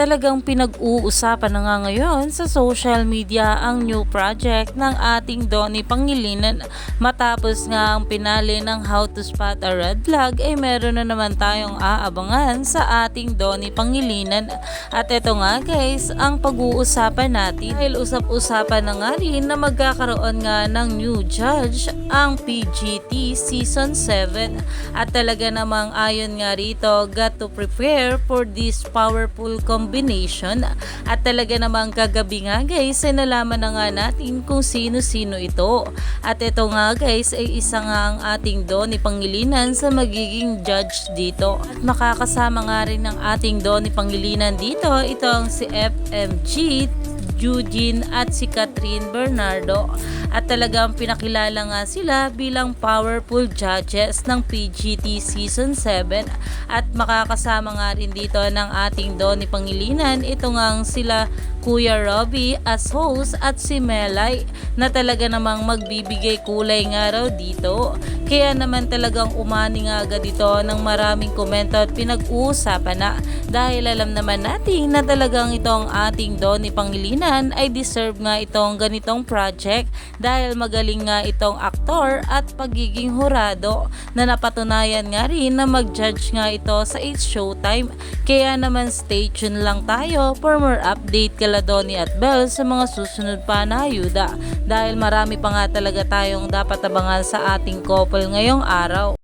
Talagang pinag-uusapan na nga ngayon sa social media ang new project ng ating Donnie Pangilinan. Matapos nga ang pinali ng How to Spot a Red Flag ay meron na naman tayong aabangan sa ating Donnie Pangilinan. At ito nga guys, ang pag-uusapan natin dahil usap-usapan na nga rin na magkakaroon nga ng new judge ang PGT Season 7 at talaga namang ayon nga rito got to prepare for this powerful combination at talaga namang kagabi nga guys ay nalaman na nga natin kung sino-sino ito. At ito nga guys ay isa nga ang ating Donnie Pangilinan sa magiging judge dito. At makakasama nga rin ng ating Donnie Pangilinan dito. Ito ang si FMG Eugene at si Catherine Bernardo. At talagang pinakilala nga sila bilang powerful judges ng PGT Season 7 at makakasama nga rin dito ng ating Donnie Pangilinan. Ito nga sila Kuya Robby as host at si Melay na talaga namang magbibigay kulay nga raw dito. Kaya naman talagang umani nga agad ito ng maraming komento at pinag-uusapan na dahil alam naman natin na talagang itong ating Donnie Pangilinan ay deserve nga itong ganitong project dahil magaling nga itong aktor at pagiging hurado na napatunayan nga rin na mag-judge nga ito sa It's Showtime. Kaya naman stay tuned lang tayo for more update kala Donnie at Belle sa mga susunod pa na ayuda dahil marami pa nga talaga tayong dapat abangan sa ating couple ngayong araw.